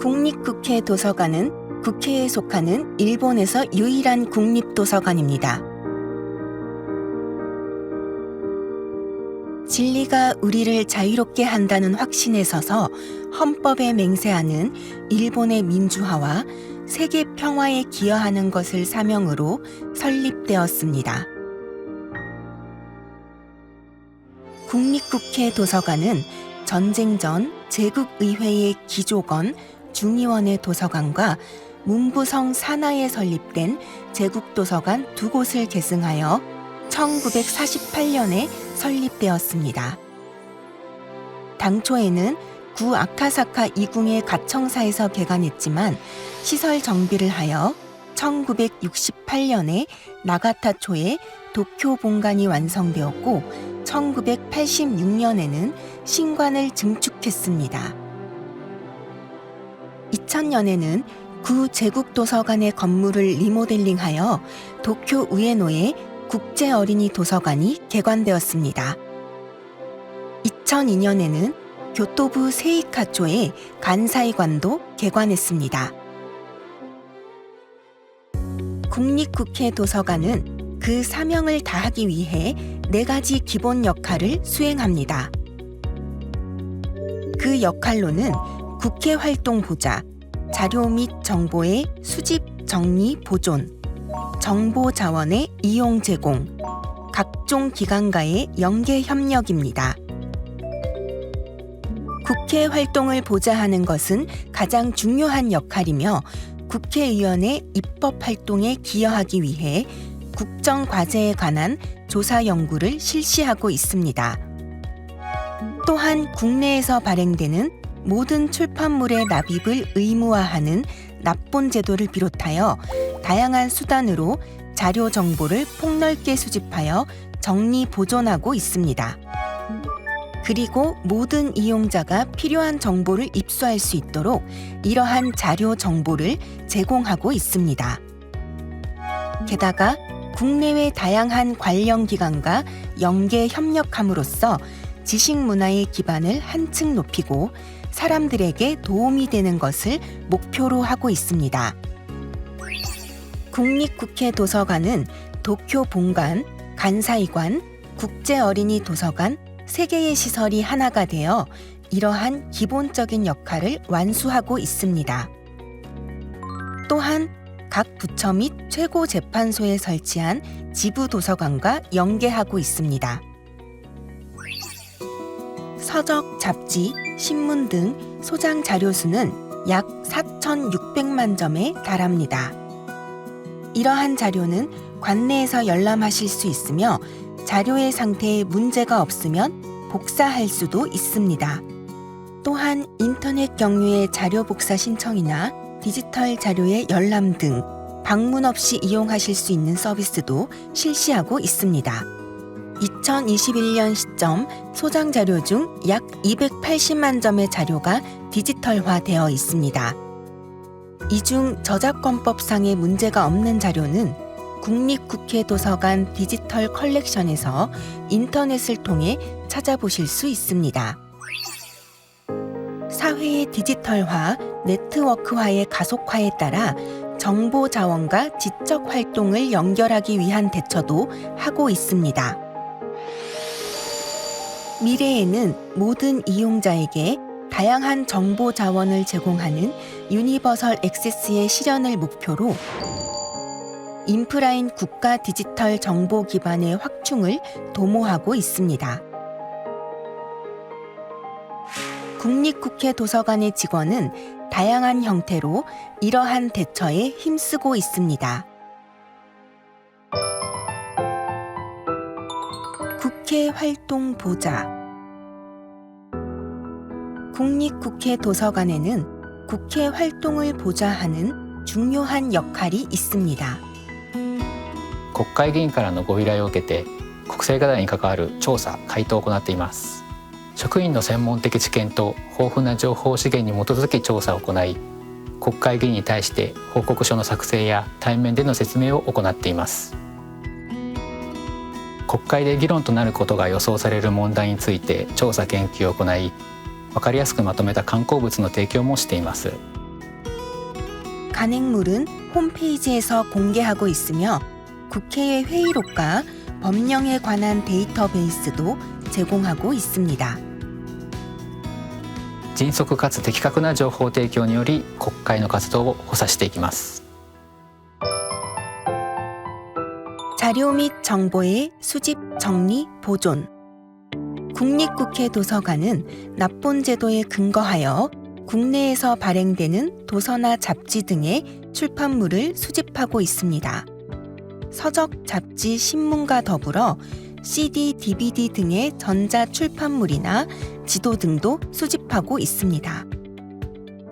국립국회 도서관은 국회에 속하는 일본에서 유일한 국립도서관입니다. 진리가 우리를 자유롭게 한다는 확신에 서서 헌법에 맹세하는 일본의 민주화와 세계 평화에 기여하는 것을 사명으로 설립되었습니다. 국립국회 도서관은 전쟁 전 제국의회의 기조건 중의원의 도서관과 문부성 산하에 설립된 제국도서관 두 곳을 계승하여 1948년에 설립되었습니다. 당초에는 구 아카사카 이궁의 가청사에서 개관했지만 시설 정비를 하여 1968년에 나가타초에 도쿄 본관이 완성되었고 1986년에는 신관을 증축했습니다. 2000년에는 구 제국도서관의 건물을 리모델링하여 도쿄 우에노에 국제 어린이 도서관이 개관되었습니다. 2002년에는 교토부 세이카초에 간사이관도 개관했습니다. 국립국회 도서관은 그 사명을 다하기 위해 네 가지 기본 역할을 수행합니다. 그 역할로는 국회 활동 보좌, 자료 및 정보의 수집, 정리, 보존, 정보 자원의 이용 제공, 각종 기관과의 연계 협력입니다. 국회 활동을 보좌하는 것은 가장 중요한 역할이며 국회의원의 입법 활동에 기여하기 위해 국정 과제에 관한 조사 연구를 실시하고 있습니다. 또한 국내에서 발행되는 모든 출판물의 납입을 의무화하는 납본 제도를 비롯하여 다양한 수단으로 자료 정보를 폭넓게 수집하여 정리 보존하고 있습니다. 그리고 모든 이용자가 필요한 정보를 입수할 수 있도록 이러한 자료 정보를 제공하고 있습니다. 게다가 국내외 다양한 관련 기관과 연계 협력함으로써 지식 문화의 기반을 한층 높이고 사람들에게 도움이 되는 것을 목표로 하고 있습니다. 국립국회 도서관은 도쿄 본관, 간사이관, 국제 어린이 도서관 세 개의 시설이 하나가 되어 이러한 기본적인 역할을 완수하고 있습니다. 또한 각 부처 및 최고 재판소에 설치한 지부 도서관과 연계하고 있습니다. 서적, 잡지, 신문 등 소장 자료 수는 약 4,600만 점에 달합니다. 이러한 자료는 관내에서 열람하실 수 있으며 자료의 상태에 문제가 없으면 복사할 수도 있습니다. 또한 인터넷 경유의 자료 복사 신청이나 디지털 자료의 열람 등 방문 없이 이용하실 수 있는 서비스도 실시하고 있습니다. 2021년 시점 소장 자료 중 약 280만 점의 자료가 디지털화되어 있습니다. 이 중 저작권법상의 문제가 없는 자료는 국립국회 도서관 디지털 컬렉션에서 인터넷을 통해 찾아보실 수 있습니다. 사회의 디지털화, 네트워크화의 가속화에 따라 정보 자원과 지적 활동을 연결하기 위한 대처도 하고 있습니다. 미래에는 모든 이용자에게 다양한 정보 자원을 제공하는 유니버설 액세스의 실현을 목표로 인프라인 국가 디지털 정보 기반의 확충을 도모하고 있습니다. 국립국회 도서관의 직원은 다양한 형태로 이러한 대처에 힘쓰고 있습니다. 국회 활동 보좌 국립국회 도서관에는 국회 활동을 보좌하는 중요한 역할이 있습니다. 国会議員からのご依頼を受けて国政課題に関わる調査回答を行っています職員の専門的知見と豊富な情報資源に基づき調査を行い国会議員に対して報告書の作成や対面での説明を行っています 国会で議論となることが予想される問題について調査研究を行い分かりやすくまとめた観光物の提供もしています 간행물은 홈페이지에서 공개하고 있으며 국회의 회의록과 법령에 관한 데이터베이스도 제공하고 있습니다. 迅速かつ的確な情報提供により国会の活動を補佐していきます 자료 및 정보의 수집, 정리, 보존. 국립국회 도서관은 납본 제도에 근거하여 국내에서 발행되는 도서나 잡지 등의 출판물을 수집하고 있습니다. 서적, 잡지, 신문과 더불어 CD, DVD 등의 전자 출판물이나 지도 등도 수집하고 있습니다.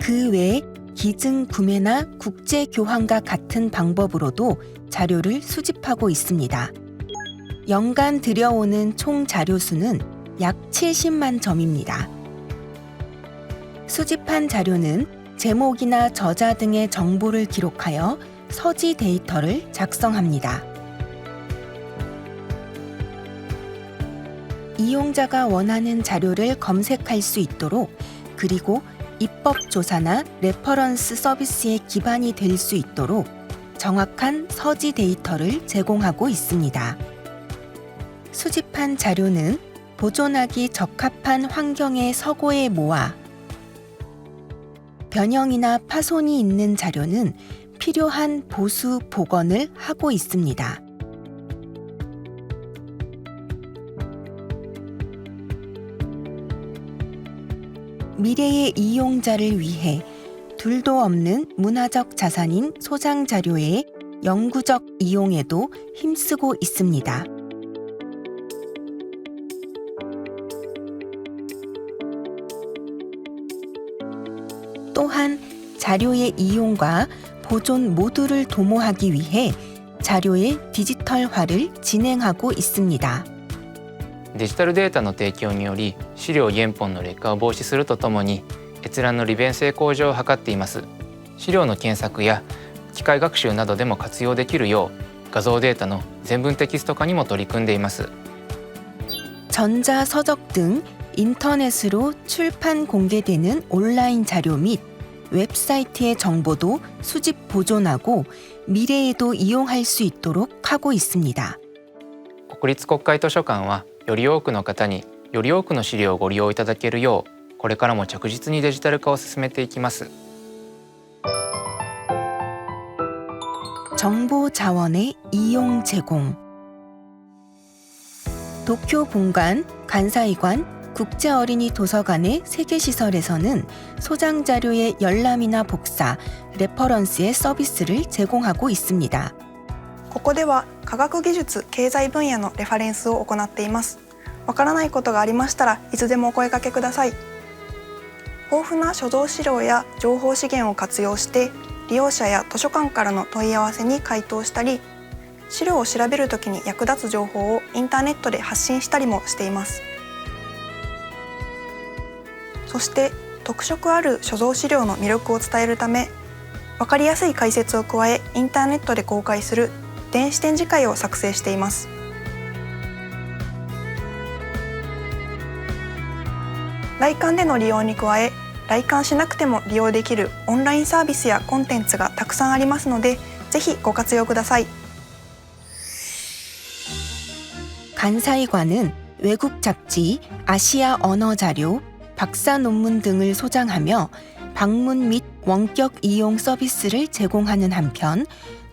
그 외 기증 구매나 국제 교환과 같은 방법으로도 자료를 수집하고 있습니다. 연간 들여오는 총 자료 수는 약 70만 점입니다. 수집한 자료는 제목이나 저자 등의 정보를 기록하여 서지 데이터를 작성합니다. 이용자가 원하는 자료를 검색할 수 있도록 그리고 입법 조사나 레퍼런스 서비스의 기반이 될 수 있도록 정확한 서지 데이터를 제공하고 있습니다. 수집한 자료는 보존하기 적합한 환경의 서고에 모아 변형이나 파손이 있는 자료는 필요한 보수 복원을 하고 있습니다. 미래의 이용자를 위해 둘도 없는 문화적 자산인 소장 자료의 영구적 이용에도 힘쓰고 있습니다. 또한 자료의 이용과 보존 모두를 도모하기 위해 자료의 디지털화를 진행하고 있습니다. デジタルデータの提供により資料原本の劣化を防止するとともに閲覧の利便性向上を図っています資料の検索や機械学習などでも活用できるよう画像データの全文テキスト化にも取り組んでいます 전자 서적 등 인터넷으로 출판 공개되는 온라인 자료 및 웹사이트의 정보도 수집 보존하고 미래에도 이용할 수 있도록 하고 있습니다. 国立国会図書館は より多くの方により多くの資料をご利用いただけるようこれからも着実にデジタル化を進めていきます 정보 자원의 이용 제공 도쿄 본관, 간사이관, 국제어린이 도서관의 세계시설에서는 소장 자료의 열람이나 복사, 레퍼런스의 서비스를 제공하고 있습니다. ここでは 科学技術経済分野のレファレンスを行っています。わからないことがありましたらいつでもお声掛けください。豊富な所蔵資料や情報資源を活用して利用者や図書館からの問い合わせに回答したり資料を調べるときに役立つ情報をインターネットで発信したりもしています。そして特色ある所蔵資料の魅力を伝えるためわかりやすい解説を加えインターネットで公開する電子展示会を作成しています来館での利用に加え来館しなくても利用できるオンラインサービスやコンテンツがたくさんありますのでぜひご活用ください 간사이관은 외국 잡지, 아시아 언어 자료, 박사 논문 등을 소장하며 방문 및 원격 이용 서비스를 제공하는 한편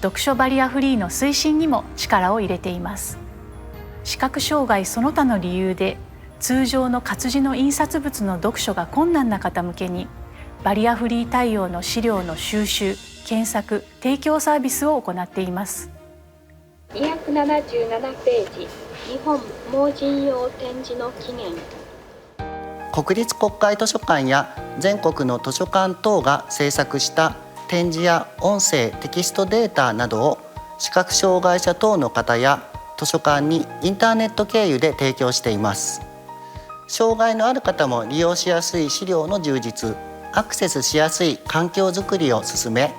読書バリアフリーの推進にも力を入れています。視覚障害その他の理由で通常の活字の印刷物の読書が困難な方向けにバリアフリー対応の資料の収集検索提供サービスを行っています。277ページ日本盲人用展示の起源。国立国会図書館や全国の図書館等が制作した展示や音声テキストデータなどを視覚障害者等の方や図書館にインターネット経由で提供しています障害のある方も利用しやすい資料の充実アクセスしやすい環境づくりを進め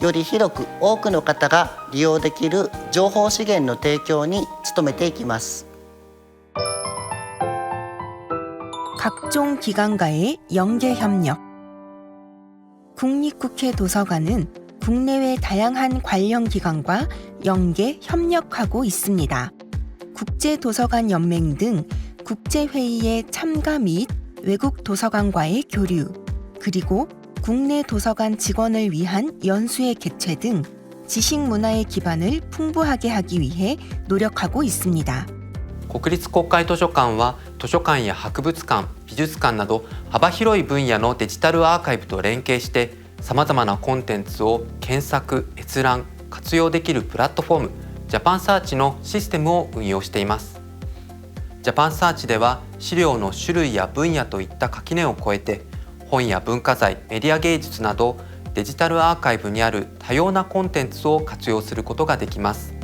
より広く多くの方が利用できる情報資源の提供に努めていきます 각종 기관과의 연계 협력 국립국회 도서관은 국내외 다양한 관련 기관과 연계 협력하고 있습니다. 국제도서관 연맹 등 국제회의에 참가 및 외국 도서관과의 교류, 그리고 국내 도서관 직원을 위한 연수회 개최 등 지식 문화의 기반을 풍부하게 하기 위해 노력하고 있습니다. 国立国会図書館は 図書館や博物館美術館など幅広い分野のデジタルアーカイブと連携してさまざまなコンテンツを検索閲覧活用できるプラットフォームジャパンサーチのシステムを運用しています。ジャパンサーチでは資料の種類や分野といった垣根を越えて本や文化財メディア芸術などデジタルアーカイブにある多様なコンテンツを活用することができます。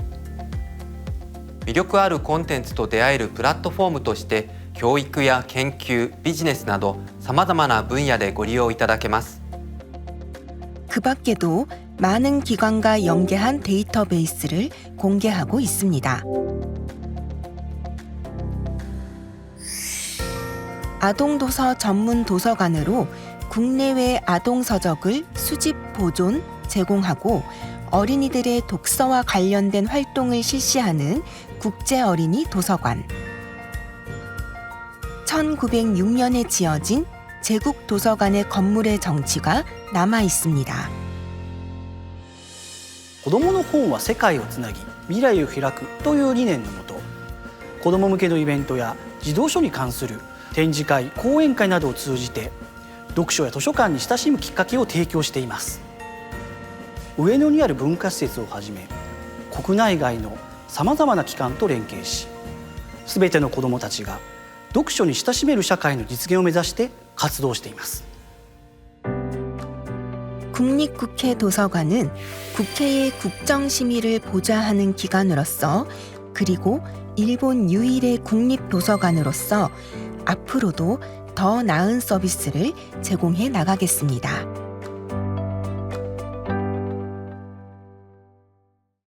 魅力あるコンテンツと出会えるプラットフォームとして 教育や研究ビジネスなどさまざまな分野でご利用いただけます 그 밖에도 많은 기관과 연계한 데이터베이스를 공개하고 있습니다. 아동도서 전문 도서관으로 국내외 아동서적을 수집, 보존, 제공하고 어린이들의 독서와 관련된 활동을 실시하는 국제어린이 도서관. 1906년에 지어진 제국 도서관의 건물의 정치가 남아 있습니다. 子どもの本は世界をつなぎ未来を開くという理念のもと子ども向けのイベントや児童書に関する展示会講演会などを通じて読書や図書館に親しむきっかけを提供しています上野にある文化施設をはじめ国内外のさまざまな機関と連携しすべての子どもたちが 読書に親しめる社会の実現を目指して活動しています 국립국회 도서관은 국회의 국정 심의를 보좌하는 기관으로서 그리고 일본 유일의 국립 도서관으로서 앞으로도 더 나은 서비스를 제공해 나가겠습니다.